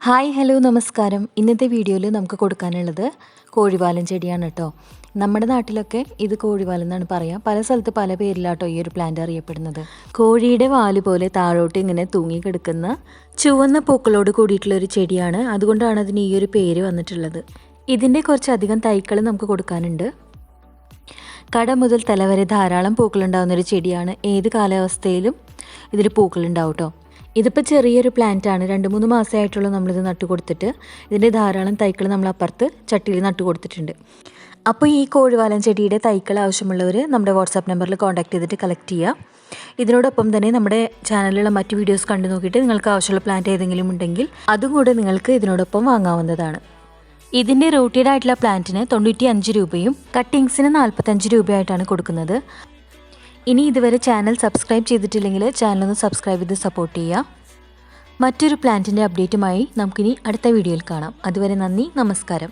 Hi hello നമസ്കാരം. ഇന്നത്തെ വീഡിയോയിൽ നമുക്ക് കൊടുക്കാനുള്ളത് കോഴിവാലൻ ചെടിയാണ് കേട്ടോ നമ്മുടെ നാട്ടിലൊക്കെ ഇത് കോഴിവാലൻ എന്നാണ് പറയുക പല സ്ഥലത്ത് പല പേരിലാട്ടോ ഈ ഒരു പ്ലാന്റ് അറിയപ്പെടുന്നത്. കോഴിയുടെ വാൽ പോലെ താഴോട്ട് ഇങ്ങനെ തൂങ്ങി കിടക്കുന്ന ചുവന്ന പൂക്കളോട് കൂടിയിട്ടുള്ള ഒരു ചെടിയാണ്. അതുകൊണ്ടാണ് അതിന് ഈ ഒരു പേര് വന്നിട്ടുള്ളത്. ഇതിന്റെ കുറച്ചധികം തൈകൾ നമുക്ക് കൊടുക്കാനുണ്ട്. കട മുതൽ തല വരെ ധാരാളം പൂക്കളുണ്ടാകുന്ന ഒരു ചെടിയാണ്. ഏത് കാലാവസ്ഥയിലും ഇതിൽ പൂക്കളുണ്ടാവും കേട്ടോ ഇതിപ്പോൾ ചെറിയൊരു പ്ലാന്റ് ആണ് രണ്ട് മൂന്ന് മാസമായിട്ടുള്ള നമ്മളിത് നട്ടു കൊടുത്തിട്ട് ഇതിന്റെ ധാരാളം തൈകൾ നമ്മൾ അപ്പുറത്ത് ചട്ടിയിൽ നട്ടു കൊടുത്തിട്ടുണ്ട് അപ്പോൾ ഈ കോഴിവാലൻ ചെടിയുടെ തൈകൾ ആവശ്യമുള്ളവർ നമ്മുടെ വാട്സാപ്പ് നമ്പറിൽ കോൺടാക്ട് ചെയ്തിട്ട് കളക്ട് ചെയ്യുക ഇതിനോടൊപ്പം തന്നെ നമ്മുടെ ചാനലിലുള്ള മറ്റ് വീഡിയോസ് കണ്ടു നോക്കിയിട്ട് നിങ്ങൾക്ക് ആവശ്യമുള്ള പ്ലാന്റ് ഏതെങ്കിലും ഉണ്ടെങ്കിൽ അതും കൂടെ നിങ്ങൾക്ക് ഇതിനോടൊപ്പം വാങ്ങാവുന്നതാണ്. ഇതിന്റെ റൂട്ടഡ് ആയിട്ടുള്ള പ്ലാന്റിന് തൊണ്ണൂറ്റി അഞ്ച് രൂപയും കട്ടിങ്സിന് നാൽപ്പത്തഞ്ച് രൂപയായിട്ടാണ് കൊടുക്കുന്നത്. ഇനി ഇതുവരെ ചാനൽ സബ്സ്ക്രൈബ് ചെയ്തിട്ടില്ലെങ്കിൽ ചാനൽ ഒന്ന് സബ്സ്ക്രൈബ് ചെയ്ത് സപ്പോർട്ട് ചെയ്യുക. മറ്റൊരു പ്ലാന്റിന്റെ അപ്ഡേറ്റുമായി നമുക്കിനി അടുത്ത വീഡിയോയിൽ കാണാം. അതുവരെ നന്ദി നമസ്കാരം.